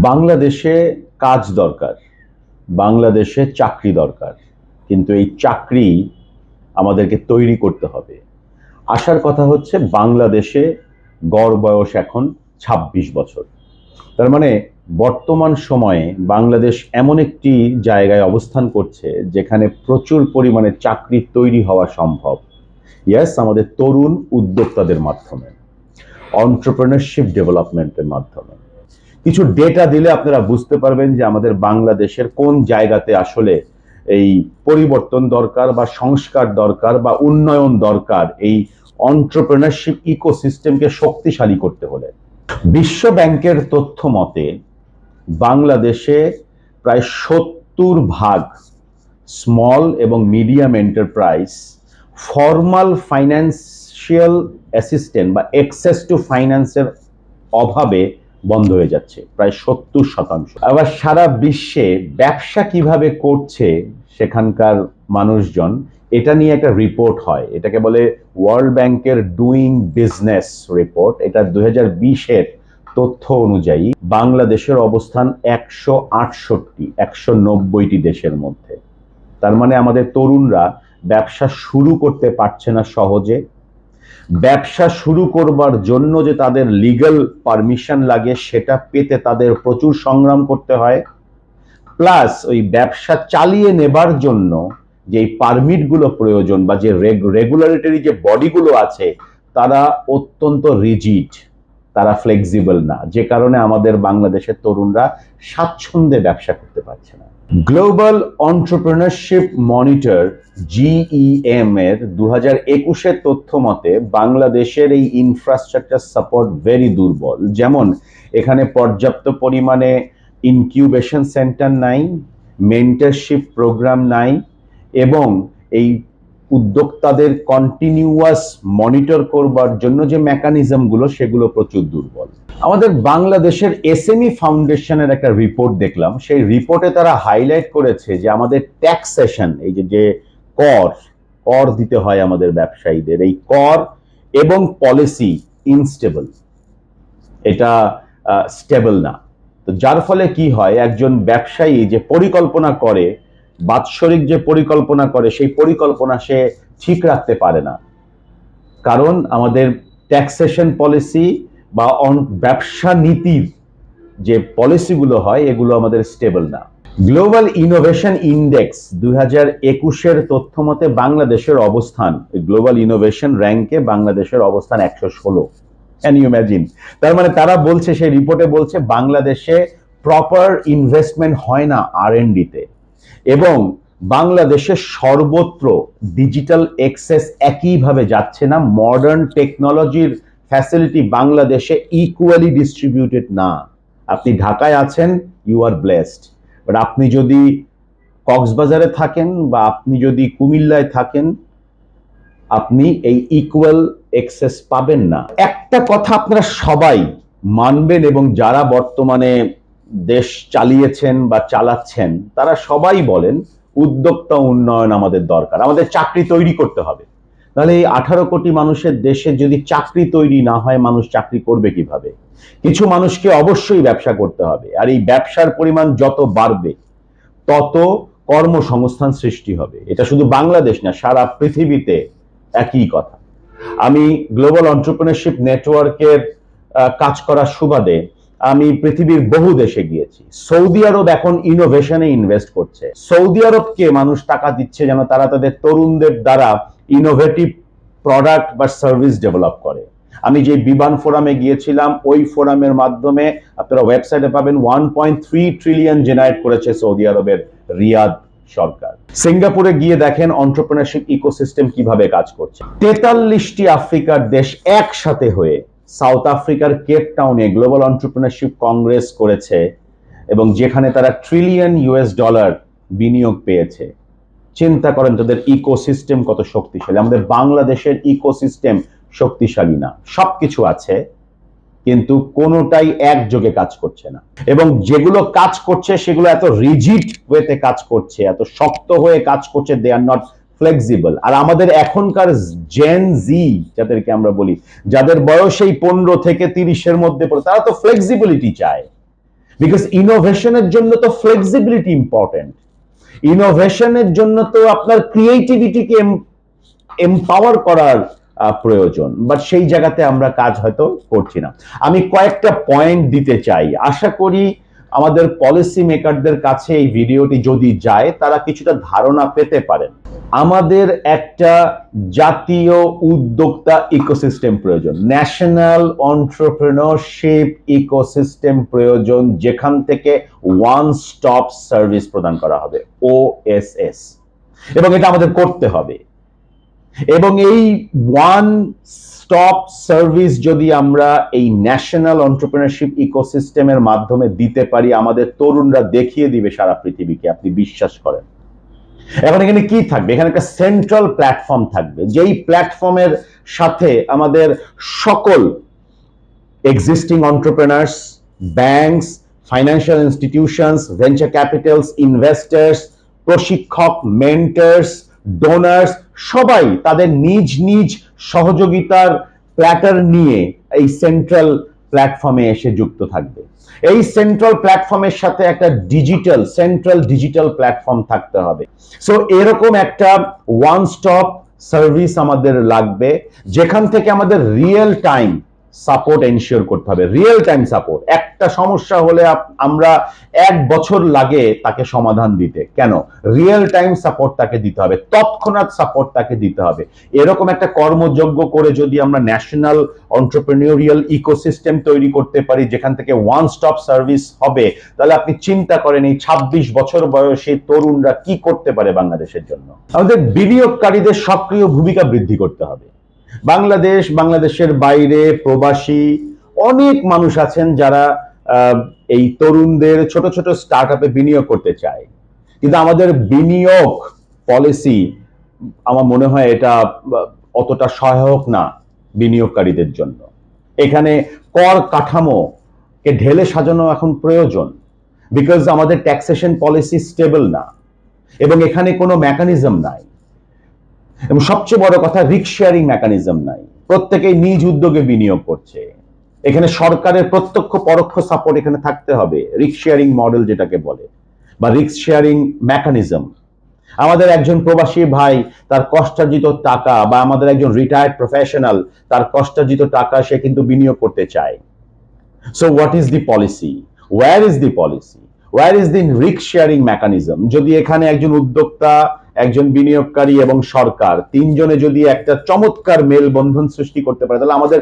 বাংলাদেশে কাজ দরকার, বাংলাদেশে চাকরি দরকার, কিন্তু এই চাকরি আমাদেরকে তৈরি করতে হবে। আসার কথা হচ্ছে বাংলাদেশে গড় বয়স এখন ২৬ বছর। তার মানে বর্তমান সময়ে বাংলাদেশ এমন একটি জায়গায় অবস্থান করছে যেখানে প্রচুর পরিমাণে চাকরি তৈরি হওয়া সম্ভব। ইয়াস আমাদের তরুণ উদ্যোক্তাদের মাধ্যমে অন্টারপ্রেনারশিপ ডেভেলপমেন্টের মাধ্যমে। কিছু ডেটা দিলে আপনারা বুঝতে পারবেন যে আমাদের বাংলাদেশের কোন জায়গাতে আসলে এই পরিবর্তন দরকার বা সংস্কার দরকার বা উন্নয়ন দরকার। এই অন্টারপ্রেনারশিপ ইকোসিস্টেমকে শক্তিশালী করতে হলে। বিশ্ব ব্যাংকের তথ্য মতে, বাংলাদেশে প্রায় সত্তর ভাগ স্মল এবং medium enterprise formal financial assistant বা অ্যাক্সেস টু ফাইন্যান্সের অভাবে বন্ধ হয়ে যাচ্ছে, প্রায় সত্তর শতাংশ। আবার সারা বিশ্বে ব্যবসা কীভাবে করছে সেখানকার মানুষজন, এটা নিয়ে একটা রিপোর্ট হয়। এটাকে বলে ওয়ার্ল্ড ব্যাংকের ডুইং বিজনেস রিপোর্ট এটা দুই হাজার তথ্য অনুযায়ী বাংলাদেশের অবস্থান একশো আটষট্টি, একশো নব্বইটি দেশের মধ্যে। তার মানে আমাদের তরুণরা ব্যবসা শুরু করতে পারছে না সহজে। ব্যবসা শুরু করবার জন্য যে তাদের লিগ্যাল পারমিশন লাগে, সেটা পেতে তাদের প্রচুর সংগ্রাম করতে হয়। প্লাস ওই ব্যবসা চালিয়ে নেবার জন্য যে পারমিটগুলো প্রয়োজন বা যে রেগুলারিটারি যে বডিগুলো আছে, তারা অত্যন্ত রিজিড তারা ফ্লেক্সিবল না। যে কারণে আমাদের বাংলাদেশের তরুণরা স্বাচ্ছন্দ্যে ব্যবসা করতে পারছে না। গ্লোবাল অন্টারপ্রেনারশিপ মনিটর জিইএম এর দু হাজার একুশের তথ্য মতে, বাংলাদেশের এই ইনফ্রাস্ট্রাকচার সাপোর্ট ভেরি দুর্বল। যেমন, এখানে পর্যাপ্ত পরিমাণে ইনকিউবেশন সেন্টার নাই মেন্টারশিপ প্রোগ্রাম নাই, এবং এই উদ্যোক্তাদের কন্টিনিউয়াস মনিটর করবার জন্য যে মেকানিজমগুলো সেগুলো প্রচুর দুর্বল। আমাদের বাংলাদেশের এসএমই ফাউন্ডেশনের একটা রিপোর্ট দেখলাম। সেই রিপোর্টে তারা হাইলাইট করেছে যে আমাদের ট্যাক্সেশন এই যে যে কর কর দিতে হয় আমাদের ব্যবসায়ীদের। এই কর এবং পলিসি ইনস্টেবল এটা স্টেবল না। তো যার ফলে কি হয়, একজন ব্যবসায়ী যে পরিকল্পনা করে বাৎসরিক যে পরিকল্পনা করে, সেই পরিকল্পনা সে ঠিক রাখতে পারে না। কারণ আমাদের ট্যাক্সেশন পলিসি বা ব্যবসা নীতির যে পলিসিগুলো হয়, এগুলো আমাদের স্টেবল না। গ্লোবাল ইনোভেশন ইন্ডেক্স দুই হাজার একুশের তথ্য মতে বাংলাদেশের অবস্থান গ্লোবাল ইনোভেশন র্যাঙ্কে বাংলাদেশের অবস্থান একশো ষোলো। ক্যান ইউ ইম্যাজিন তার মানে তারা বলছে, সেই রিপোর্টে বলছে, বাংলাদেশে প্রপার ইনভেস্টমেন্ট হয় না আর তে। এবং বাংলাদেশের সর্বত্র ডিজিটাল এক্সেস একইভাবে যাচ্ছে না মডার্ন টেকনোলজির ফ্যাসিলিটি বাংলাদেশে ইকুয়ালি ডিস্ট্রিবিউটেড না। আপনি ঢাকায় আছেন ইউ আর ব্লেসড বাট আপনি যদি কক্সবাজারে থাকেন বা আপনি যদি কুমিল্লায় থাকেন, আপনি এই ইকুয়াল এক্সেস পাবেন না। একটা কথা আপনারা সবাই মানবেন এবং যারা বর্তমানে দেশ চালিয়েছেন বা চালাচ্ছেন, তারা সবাই বলেন উদ্যোক্তা উন্নয়ন আমাদের দরকার, আমাদের চাকরি তৈরি করতে হবে। তাহলে এই আঠারো কোটি মানুষের দেশে যদি চাকরি তৈরি না হয়, মানুষ চাকরি করবে কীভাবে? কিছু মানুষকে অবশ্যই ব্যবসা করতে হবে, আর এই ব্যবসার পরিমাণ যত বাড়বে, তত কর্মসংস্থান সৃষ্টি হবে। এটা শুধু বাংলাদেশ না, সারা পৃথিবীতে একই কথা। আমি গ্লোবাল অন্টারপ্রিনারশিপ নেটওয়ার্কের কাজ করার সুবাদে আমি পৃথিবীর বহু দেশে গিয়েছি। সৌদি আরব এখন ইনোভেশনে ইনভেস্ট করছে। সৌদি আরবকে মানুষ টাকা দিচ্ছে যেন তারা তাদের তরুণদের দ্বারা ইনোভেটিভ প্রোডাক্ট বা সার্ভিস ডেভেলপ করে। আমি যে বিমান ফোরামে গিয়েছিলাম, ওই ফোরামের মাধ্যমে আপনারা ওয়েবসাইটে পাবেন one point three trillion generate করেছে সৌদি আরবের রিয়াদ সরকার। সিঙ্গাপুরে গিয়ে দেখেন অন্টারপ্রেনারশিপ ইকোসিস্টেম কীভাবে কাজ করছে। তেতাল্লিশটি আফ্রিকার দেশ একসাথে হয়ে সাউথ আফ্রিকার কেপ টাউনে গ্লোবাল অন্টারপ্রিনারশিপ কংগ্রেস করেছে এবং যেখানে তারা ট্রিলিয়ন ইউএস ডলার বিনিয়োগ পেয়েছে। চিন্তা করেন তাদের ইকোসিস্টেম কত শক্তিশালী। আমাদের বাংলাদেশের ইকোসিস্টেম শক্তিশালী না। সবকিছু আছে, কিন্তু কোনোটাই একযোগে কাজ করছে না। এবং যেগুলো কাজ করছে সেগুলো এত রিজিড ওয়েতে কাজ করছে, এত শক্ত হয়ে কাজ করছে দে আর নট ফ্লেক্সিবল আর আমাদের এখনকার জেন জি যাদেরকে আমরা বলি, যাদের বয়স এই পনেরো থেকে তিরিশের মধ্যে পড়ে, তারা তো ফ্লেক্সিবিলিটি চায়। বিকজ ইনোভেশনের জন্য তো ফ্লেক্সিবিলিটি ইম্পর্টেন্ট ইনোভেশনের জন্য তো আপনার ক্রিয়েটিভিটিকে এম্পাওয়ার করার প্রয়োজন। বাট সেই জায়গাতে আমরা কাজ হয়তো করছি না। আমি কয়েকটা পয়েন্ট দিতে চাই। আশা করি আমাদের পলিসি মেকারদের কাছে এই ভিডিওটি যদি যায়, তারা কিছুটা ধারণা পেতে পারেন। আমাদের একটা জাতীয় উদ্যোক্তা ইকোসিস্টেম প্রয়োজন। ন্যাশনাল অন্টারপ্রেনারশিপ ইকোসিস্টেম প্রয়োজন, যেখান থেকে ওয়ান স্টপ সার্ভিস প্রদান করা হবে ও এস এস এবং এটা আমাদের করতে হবে। এবং এই ওয়ান স্টপ সার্ভিস যদি আমরা এই ন্যাশনাল অন্টারপ্রিনারশিপ ইকোসিস্টেমের মাধ্যমে দিতে পারি, আমাদের তরুণরা দেখিয়ে দিবে সারা পৃথিবীকে, আপনি বিশ্বাস করেন। এখন এখানে কি থাকবে? এখানে একটা সেন্ট্রাল প্ল্যাটফর্ম থাকবে। যেই প্ল্যাটফর্মের সাথে আমাদের সকল existing entrepreneurs banks financial institutions venture capitals investors প্রশিক্ষক মেন্টার্স ডোনার্স সবাই তাদের নিজ নিজ সহযোগিতার প্ল্যাটার নিয়ে এই সেন্ট্রাল প্ল্যাটফর্মে এসে যুক্ত থাকবে। এই সেন্ট্রাল প্ল্যাটফর্মের সাথে একটা ডিজিটাল সেন্ট্রাল ডিজিটাল প্ল্যাটফর্ম থাকতে হবে। সো এরকম একটা ওয়ান স্টপ সার্ভিস আমাদের লাগবে, যেখান থেকে আমাদের রিয়েল টাইম সাপোর্ট এনশিওর করতে হবে রিয়েল টাইম সাপোর্ট একটা সমস্যা হলে আমরা এক বছর লাগে তাকে সমাধান দিতে। কেন? রিয়েল টাইম সাপোর্ট তাকে দিতে হবে, তৎক্ষণাৎ সাপোর্ট তাকে দিতে হবে। এরকম একটা কর্মযোগ্য করে যদি আমরা ন্যাশনাল অন্টারপ্রেনিউরিয়াল ইকোসিস্টেম তৈরি করতে পারি, যেখান থেকে ওয়ান স্টপ সার্ভিস হবে, তাহলে আপনি চিন্তা করেন এই ছাব্বিশ বছর বয়সী তরুণরা কি করতে পারে বাংলাদেশের জন্য। আমাদের বিনিয়োগকারীদের সক্রিয় ভূমিকা বৃদ্ধি করতে হবে। বাংলাদেশ, বাংলাদেশের বাইরে প্রবাসী, অনেক মানুষ আছেন যারা এই তরুণদের ছোট ছোট স্টার্ট আপে বিনিয়োগ করতে চায়। কিন্তু আমাদের বিনিয়োগ পলিসি আমার মনে হয় এটা অতটা সহায়ক না বিনিয়োগকারীদের জন্য। এখানে কর কাঠামোকে ঢেলে সাজানো এখন প্রয়োজন। বিকজ আমাদের ট্যাক্সেশন পলিসি স্টেবল না। এবং এখানে কোনো মেকানিজম নাই। এবং সবচেয়ে বড় কথা রিক্স শেয়ারিং মেকানিজম নাই। প্রত্যেকেই নিজ উদ্যোগে বিনিয়োগ করছে। এখানে সরকারের প্রত্যক্ষ পরোক্ষ সাপোর্ট এখানে থাকতে হবে রিক্স শেয়ারিং মডেল যেটাকে বলে, বা রিক্স শেয়ারিং মেকানিজম আমাদের একজন প্রবাসী ভাই, তার কষ্টার্জিত টাকা, বা আমাদের একজন রিটায়ার্ড প্রফেশনাল তার কষ্টার্জিত টাকা সে কিন্তু বিনিয়োগ করতে চায়। So what is the policy war is the policy war is the রিক্স শেয়ারিং মেকানিজম যদি এখানে একজন উদ্যোক্তা একজন বিনিয়োগকারী এবং সরকার। তিনজনে যদি একটা চমৎকার মেলবন্ধন সৃষ্টি করতে পারে, তাহলে আমাদের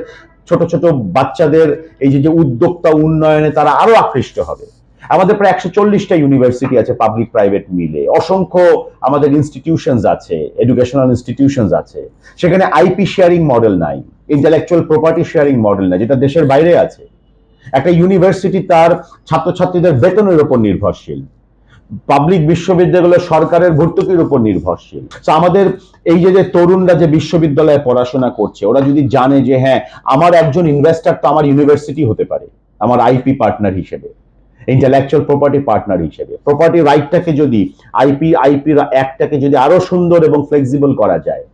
ছোট ছোট বাচ্চাদের এই যে উদ্যোক্তা উন্নয়নে তারা আরও আকৃষ্ট হবে। আমাদের প্রায় একশো চল্লিশটা ইউনিভার্সিটি আছে পাবলিক প্রাইভেট মিলে। অসংখ্য আমাদের ইনস্টিটিউশনস আছে এডুকেশনাল ইনস্টিটিউশনস আছে। সেখানে আইপি শেয়ারিং মডেল নাই ইন্টালেকচুয়াল প্রপার্টি শেয়ারিং মডেল নাই, যেটা দেশের বাইরে আছে। একটা ইউনিভার্সিটি তার ছাত্রছাত্রীদের বেতনের উপর নির্ভরশীল। পাবলিক বিশ্ববিদ্যালয় সরকারের ভর্তুকির উপর নির্ভরশীল। তো আমাদের এই যে যে তরুণরা যে বিশ্ববিদ্যালয়ে পড়াশোনা করছে, ওরা যদি জানে যে হ্যাঁ আমার একজন ইনভেস্টর তো আমার ইউনিভার্সিটি হতে পারে, আমার আইপি পার্টনার হিসেবে ইন্টালেকচুয়াল প্রপার্টি পার্টনার হিসেবে। প্রপার্টি রাইটটাকে যদি আইপি আইপি অ্যাক্টটাকে যদি আরও সুন্দর এবং ফ্লেক্সিবল করা যায়,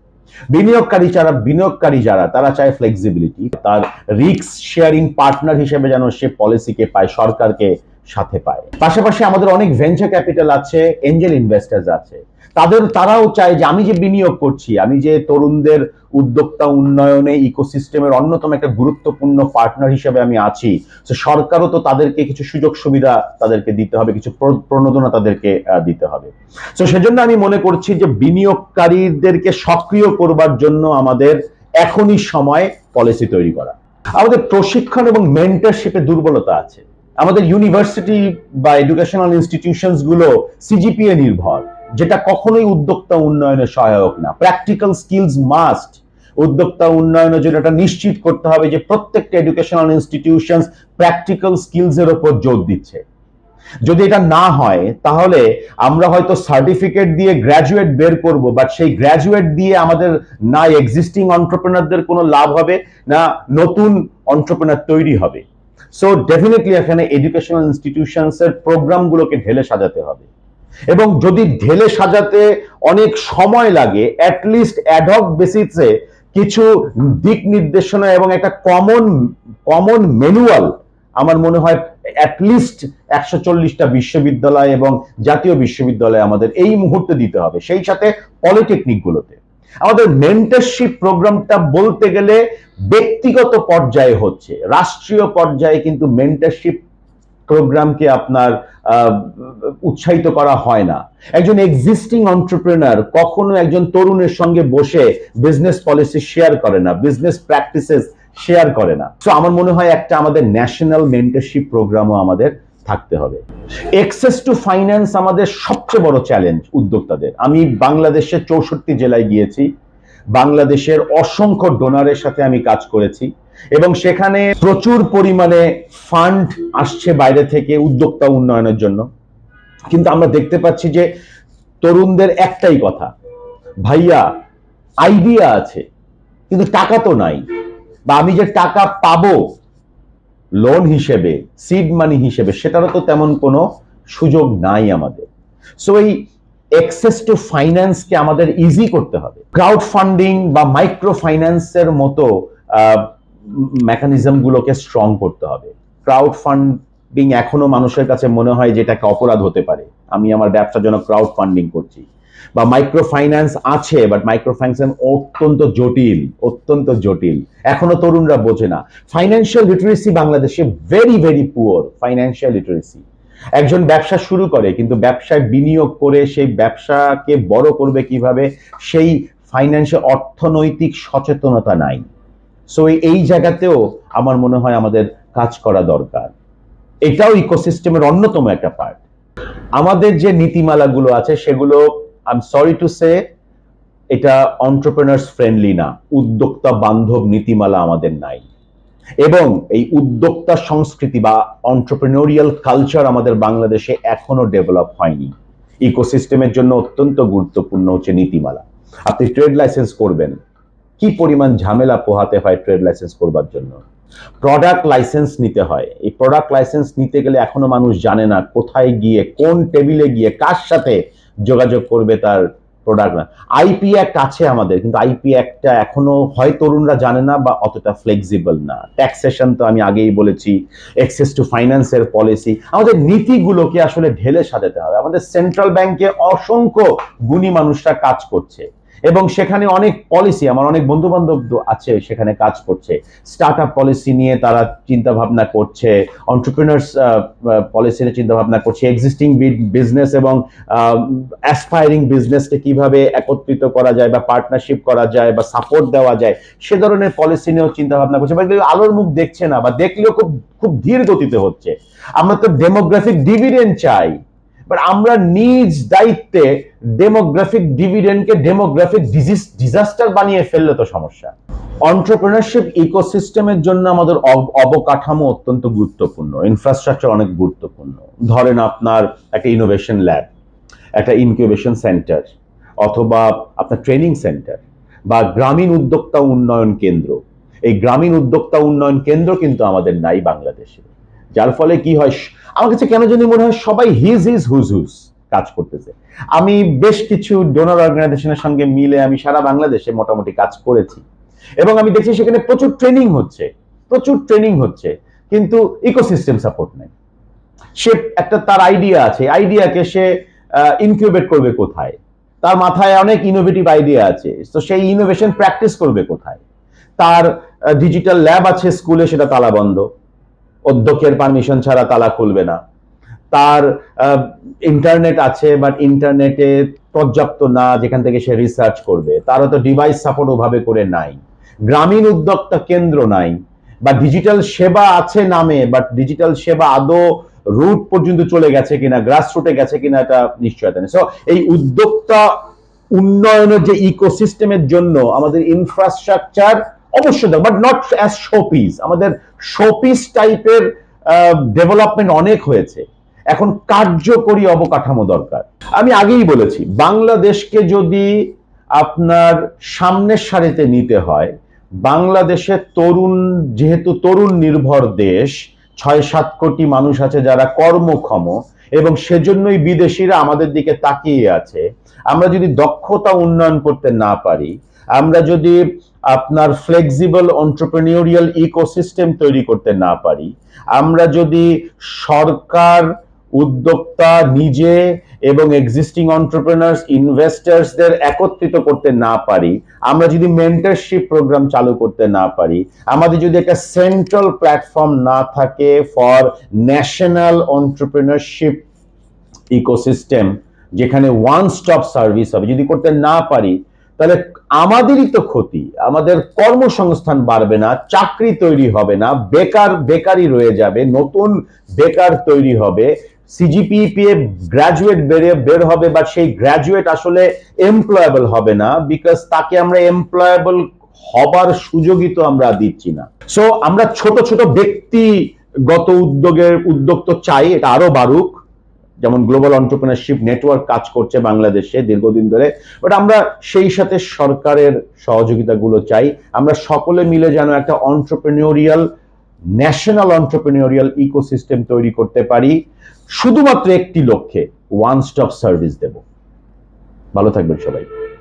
বিনিয়োগকারী যারা বিনিয়োগকারী যারা, তারা চায় ফ্লেক্সিবিলিটি তার রিস্ক শেয়ারিং পার্টনার হিসেবে যেন সে পলিসিকে পায়, সরকারকে সাথে পায়। পাশাপাশি আমাদের অনেক ভেঞ্চার ক্যাপিটাল আছে এঞ্জেল ইনভেস্টার্স আছে। তাদের, তারাও চায় যে আমি যে বিনিয়োগ করছি, আমি যে তরুণদের উদ্যোক্তা উন্নয়নে ইকোসিস্টেমের অন্যতম একটা গুরুত্বপূর্ণ পার্টনার হিসেবে আমি আছি। তো সরকারও তো তাদেরকে কিছু সুযোগ সুবিধা তাদেরকে দিতে হবে, কিছু প্র- প্রণোদনা তাদেরকে দিতে হবে। তো সেজন্য আমি মনে করছি যে বিনিয়োগকারীদেরকে সক্রিয় করবার জন্য আমাদের এখনই সময় পলিসি তৈরি করা। আমাদের প্রশিক্ষণ এবং মেন্টারশিপে দুর্বলতা আছে। আমাদের ইউনিভার্সিটি বা এডুকেশনাল ইনস্টিটিউশনসগুলো সিজিপিএ নির্ভর, যেটা কখনোই উদ্যোক্তা উন্নয়নে সহায়ক না। প্র্যাকটিক্যাল স্কিলস মাস্ট উদ্যোক্তা উন্নয়নের জন্য এটা নিশ্চিত করতে হবে যে প্রত্যেকটা এডুকেশনাল ইনস্টিটিউশনস প্র্যাকটিক্যাল স্কিলস এর উপর জোর দিচ্ছে। যদি এটা না হয়, তাহলে আমরা হয়তো সার্টিফিকেট দিয়ে গ্র্যাজুয়েট বের করব বাট সেই গ্র্যাজুয়েট দিয়ে আমাদের না এক্সিস্টিং অন্টারপ্রেনারদের কোনো লাভ হবে, না নতুন অন্টারপ্রেনার তৈরি হবে। সো ডেফিনেটলি এখানে এডুকেশনাল ইনস্টিটিউশনস এর প্রোগ্রামগুলোকে ঢেলে সাজাতে হবে। এবং যদি ঢেলে সাজাতে অনেক সময় লাগে অ্যাটলিস্ট অ্যাডহক বেসিসে কিছু দিক নির্দেশনা এবং একটা কমন কমন ম্যানুয়াল আমার মনে হয় অ্যাটলিস্ট একশো চল্লিশটা বিশ্ববিদ্যালয় এবং জাতীয় বিশ্ববিদ্যালয় আমাদের এই মুহূর্তে দিতে হবে। সেই সাথে পলিটেকনিকগুলোতে আমাদের মেন্টারশিপ প্রোগ্রামটা বলতে গেলে ব্যক্তিগত পর্যায়ে হচ্ছে। রাষ্ট্রীয় পর্যায়ে কিন্তু মেন্টারশিপ প্রোগ্রামকে আপনার উৎসাহিত করা হয় না। একজন এক্সিস্টিং অন্টারপ্রেনার কখনো একজন তরুণের সঙ্গে বসে বিজনেস পলিসি শেয়ার করে না বিজনেস প্র্যাকটিসেস শেয়ার করে না। তো আমার মনে হয় একটা আমাদের ন্যাশনাল মেন্টারশিপ প্রোগ্রামও আমাদের থাকতে হবে। এক্সেস টু ফাইন্যান্স আমাদের সবচেয়ে বড় চ্যালেঞ্জ উদ্যোক্তাদের। আমি বাংলাদেশের চৌষট্টি জেলায় গিয়েছি। বাংলাদেশের অসংখ্য ডোনারের সাথে আমি কাজ করেছি। এবং সেখানে প্রচুর পরিমাণে ফান্ড আসছে বাইরে থেকে উদ্যোক্তা উন্নয়নের জন্য। কিন্তু আমরা দেখতে পাচ্ছি যে তরুণদের একটাই কথা, ভাইয়া আইডিয়া আছে, কিন্তু টাকা তো নাই। বা আমি যে টাকা পাবো লোন হিসেবে সিড মানি হিসেবে, সেটারও তো তেমন কোনো সুযোগ নাই আমাদের। সো এই এক্সেস টু ফাইন্যান্সকে আমাদের ইজি করতে হবে। ক্রাউড ফান্ডিং বা মাইক্রো ফাইন্যান্সের মতো মেকানিজম গুলোকে স্ট্রং করতে হবে। ক্রাউড ফান্ডিং এখনও মানুষের কাছে মনে হয় যে এটাকে অপরাধ হতে পারে। আমি আমার ব্যবসার জন্য ক্রাউড ফান্ডিং করছি। বা মাইক্রো ফাইন্যান্স আছে বাট মাইক্রো ফাইন্যান্স অত্যন্ত জটিল অত্যন্ত জটিল। এখনও তরুণরা বোঝে না। ফাইন্যান্সিয়াল লিটারেসি বাংলাদেশে very very poor financial literacy একজন ব্যবসা শুরু করে, কিন্তু ব্যবসায় বিনিয়োগ করে সেই ব্যবসাকে বড় করবে কীভাবে? সেই ফাইন্যান্সিয়াল অর্থনৈতিক সচেতনতা নাই। সো এই জায়গাতেও আমার মনে হয় আমাদের কাজ করা দরকার। এটাও ইকোসিস্টেমের অন্যতম একটা পার্ট আমাদের যে নীতিমালাগুলো আছে, সেগুলো I am sorry to say এটা অন্টারপ্রেনার্স ফ্রেন্ডলি না। উদ্যোক্তা বান্ধব নীতিমালা আমাদের নাই। এবং এই উদ্যোক্তা সংস্কৃতি বা অন্টারপ্রেনোরিয়াল কালচার আমাদের বাংলাদেশে এখনও ডেভেলপ হয়নি। ইকোসিস্টেমের জন্য অত্যন্ত গুরুত্বপূর্ণ হচ্ছে নীতিমালা। আপনি ট্রেড লাইসেন্স করবেন। কি পরিমাণ ঝামেলা পোহাতে হয় ট্রেড লাইসেন্স করবার জন্য? প্রোডাক্ট লাইসেন্স নিতে হয়। এই প্রোডাক্ট লাইসেন্স নিতে গেলে এখনও মানুষ জানে না কোথায় গিয়ে, কোন টেবিলে গিয়ে, কার সাথে যোগাযোগ করবে তার প্রোডাক্ট না আইপি অ্যাক্ট আছে আমাদের, কিন্তু আইপি অ্যাক্টটা এখনও হয় তরুণরা জানে না বা অতটা ফ্লেক্সিবল না। ট্যাক্সেশন তো আমি আগেই বলেছি এক্সেস টু ফাইন্যান্সের পলিসি আমাদের নীতিগুলোকে আসলে ঢেলে সাজাতে হবে। আমাদের সেন্ট্রাল ব্যাংকে অসংখ্য গুণী মানুষরা কাজ করছে। এবং সেখানে অনেক পলিসি আমার অনেক বন্ধু বান্ধব আছে, সেখানে কাজ করছে। স্টার্ট আপ পলিসি নিয়ে তারা চিন্তা ভাবনা করছে অন্টারপ্রিনার্স পলিসি নিয়ে চিন্তা ভাবনা করছে এক্সিস্টিং বিজনেস এবং অ্যাসপায়ারিং বিজনেসকে কীভাবে একত্রিত করা যায় বা পার্টনারশিপ করা যায় বা সাপোর্ট দেওয়া যায়, সে ধরনের পলিসি নিয়েও চিন্তা ভাবনা করছে বা আলোর মুখ দেখছে না বা দেখলেও খুব খুব ধীর গতিতে হচ্ছে। আমরা তো ডেমোগ্রাফিক ডিভিডেন্ড চাই। বাট আমরা নিজ দায়িত্বে ডেমোগ্রাফিক ডিভিডেন্ডকে ডেমোগ্রাফিক ডিজিজ ডিজাস্টার বানিয়ে ফেললে তো সমস্যা। অন্টারপ্রেনারশিপ ইকোসিস্টেমের জন্য আমাদের অব- অবকাঠামো অত্যন্ত গুরুত্বপূর্ণ। ইনফ্রাস্ট্রাকচার অনেক গুরুত্বপূর্ণ। ধরেন আপনার একটা ইনোভেশন ল্যাব একটা ইনকিউবেশন সেন্টার অথবা আপনার ট্রেনিং সেন্টার বা গ্রামীণ উদ্যোক্তা উন্নয়ন কেন্দ্র। এই গ্রামীণ উদ্যোক্তা উন্নয়ন কেন্দ্র কিন্তু আমাদের নাই বাংলাদেশে। যার ফলে কি হয় আমার কাছে কেন জানি মনে হয় সবাই হিজ হিজ হুজ হুজ কাজ করতেছে। আমি বেশ কিছু ডোনার অর্গানাইজেশনের সঙ্গে মিলে আমি সারা বাংলাদেশে মোটামুটি কাজ করেছি। এবং আমি দেখছি সেখানে প্রচুর ট্রেনিং হচ্ছে, প্রচুর ট্রেনিং হচ্ছে, কিন্তু ইকোসিস্টেম সাপোর্ট নেই। সে একটা তার আইডিয়া আছে আইডিয়াকে সে ইনকিউবেট করবে কোথায়? তার মাথায় অনেক ইনোভেটিভ আইডিয়া আছে, তো সেই ইনোভেশন প্র্যাকটিস করবে কোথায়? তার ডিজিটাল ল্যাব আছে স্কুলে সেটা তালা বন্ধ অধ্যক্ষের পারমিশন ছাড়া তালা খুলবে না। তার ইন্টারনেট আছে বাট ইন্টারনেটে পর্যাপ্ত না, যেখান থেকে সে রিসার্চ করবে। তারও তো ডিভাইস সাপোর্ট ওভাবে করে নাই। গ্রামীণ উদ্যোক্তা কেন্দ্র নাই, বা ডিজিটাল সেবা আছে নামে বাট ডিজিটাল সেবা আদৌ রুট পর্যন্ত চলে গেছে কিনা গ্রাস রুটে গেছে কিনা, এটা নিশ্চয়তা নেই সো এই উদ্যোক্তা উন্নয়নের যে ইকোসিস্টেমের জন্য আমাদের ইনফ্রাস্ট্রাকচার অবশ্যই বাট নট অ্যাজ শোপিস আমাদের শোপিস টাইপের ডেভেলপমেন্ট অনেক হয়েছে। এখন কার্যকরী অবকাঠামো দরকার। আমি আগেই বলেছি, বাংলাদেশকে যদি আপনার সামনের সারিতে নিতে হয়, বাংলাদেশে তরুণ, যেহেতু তরুণ নির্ভর দেশ ছয় সাত কোটি মানুষ আছে যারা কর্মক্ষম, এবং সেজন্যই বিদেশিরা আমাদের দিকে তাকিয়ে আছে, আমরা যদি দক্ষতা উন্নয়ন করতে না পারি আমরা যদি আপনার ফ্লেক্সিবল অন্টারপ্রেনিউরিয়াল ইকোসিস্টেম তৈরি করতে না পারি, আমরা যদি সরকার, উদ্যোক্তা, নিজে এবং এক্সিস্টিং অন্টারপ্রেনার্স ইনভেস্টার্সদের একত্রিত করতে না পারি, আমরা যদি মেন্টারশিপ প্রোগ্রাম চালু করতে না পারি, আমাদের যদি একটা সেন্ট্রাল প্ল্যাটফর্ম না থাকে ফর ন্যাশনাল অন্টারপ্রেনারশিপ ইকোসিস্টেম যেখানে ওয়ান স্টপ সার্ভিস হবে, যদি করতে না পারি তাহলে আমাদেরই তো ক্ষতি। আমাদের কর্মসংস্থান বাড়বে না, চাকরি তৈরি হবে না, বেকার, বেকারই রয়ে যাবে, নতুন বেকার তৈরি হবে সিজিপিপিএ গ্রাজুয়েট বেড়ে, বের হবে বা সেই গ্রাজুয়েট আসলে এমপ্লয়েবল হবে না বিকজ তাকে আমরা এমপ্লয়েবল হবার সুযোগই তো আমরা দিচ্ছি না। সো আমরা ছোট ছোট ব্যক্তিগত উদ্যোগের, উদ্যোগ তো চাই, এটা আরও বাড়ুক। যেমন গ্লোবাল অন্টারপ্রিনারশিপ নেটওয়ার্ক কাজ করছে বাংলাদেশে দীর্ঘদিন ধরে বাট আমরা সেই সাথে সরকারের সহযোগিতাগুলো চাই। আমরা সকলে মিলে যেন একটা অন্টারপ্রেনিওরিয়াল ন্যাশনাল অন্টারপ্রেনিওরিয়াল ইকোসিস্টেম তৈরি করতে পারি। শুধুমাত্র একটি লক্ষ্যে ওয়ান স্টপ সার্ভিস দেব। ভালো থাকবেন সবাই।